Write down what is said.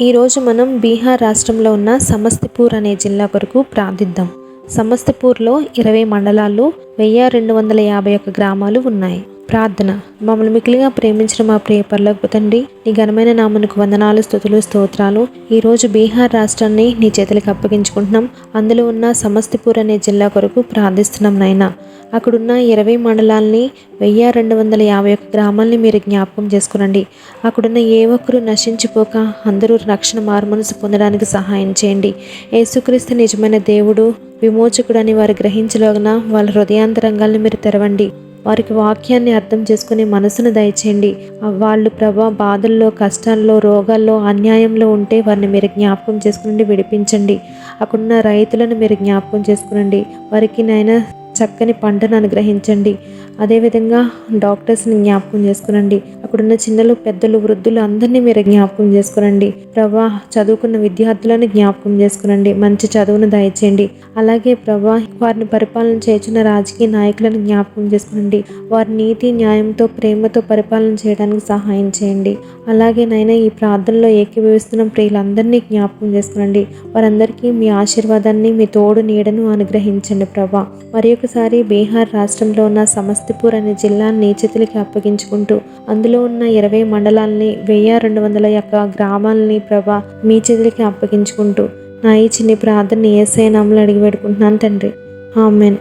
ఈరోజు మనం బీహార్ రాష్ట్రంలో ఉన్న సమస్తిపూర్ అనే జిల్లా కొరకు ప్రార్థిద్దాం. సమస్తిపూర్లో ఇరవై మండలాలు వెయ్యి రెండు వందల యాభై ఒక్క గ్రామాలు ఉన్నాయి. ప్రార్థన. మమ్మల్ని మిక్కిలిగా ప్రేమించిన మా ప్రియ పర్లకు తండ్రి నీ ఘనమైన నామనుకు వందనాలు స్థుతులు స్తోత్రాలు. ఈరోజు బీహార్ రాష్ట్రాన్ని నీ చేతులకు అప్పగించుకుంటున్నాం. అందులో ఉన్న సమస్తిపూర్ అనే జిల్లా కొరకు ప్రార్థిస్తున్నాం నాయన. అక్కడున్న ఇరవై మండలాల్ని వెయ్యి రెండు వందల యాభై ఒక్క గ్రామాల్ని మీరు జ్ఞాపకం చేసుకునండి. అక్కడున్న ఏ ఒక్కరు నశించిపోక అందరూ రక్షణ మార్మనసు పొందడానికి సహాయం చేయండి. యేసుక్రీస్తు నిజమైన దేవుడు విమోచకుడని వారు గ్రహించలోగన వాళ్ళ హృదయాంతరంగాల్ని మీరు తెరవండి. వారికి వాక్యాన్ని అర్థం చేసుకునే మనసును దయచేయండి. వాళ్ళు ప్రభా బాధల్లో కష్టాల్లో రోగాల్లో అన్యాయంలో ఉంటే వారిని మీరు జ్ఞాపకం చేసుకునండి విడిపించండి. అక్కడున్న రైతులను మీరు జ్ఞాపకం చేసుకునండి. వారికి నైనా చక్కని పంటను అనుగ్రహించండి. అదేవిధంగా డాక్టర్స్ని జ్ఞాపకం చేసుకునండి. అక్కడున్న చిన్నలు పెద్దలు వృద్ధులు అందరినీ మీరు జ్ఞాపకం చేసుకునండి. ప్రభా చదువుకున్న విద్యార్థులను జ్ఞాపకం చేసుకునండి. మంచి చదువును దయచేయండి. అలాగే ప్రభా వారిని పరిపాలన చేస్తున్న రాజకీయ నాయకులను జ్ఞాపకం చేసుకునండి. వారి నీతి న్యాయంతో ప్రేమతో పరిపాలన చేయడానికి సహాయం చేయండి. అలాగే నైనా ఈ ప్రార్థనలో ఏకీభవిస్తున్న ప్రియులందరినీ జ్ఞాపకం చేసుకునండి. వారందరికీ మీ ఆశీర్వాదాన్ని మీ తోడు నీడను అనుగ్రహించండి ప్రభా. మరి ఒకసారి బీహార్ రాష్ట్రంలో ఉన్న సమస్తిపూర్ అనే జిల్లాని చేతులకి అప్పగించుకుంటూ అందులో ఉన్న ఇరవై మండలాల్ని వెయ్యి రెండు వందల యొక్క గ్రామాలని ప్రభా మీ చేతులకి అప్పగించుకుంటూ నా ఈ చిన్ని ప్రార్థన ఏసై నామలు అడిగి పెడుకుంటున్నాను తండ్రి. ఆమెన్.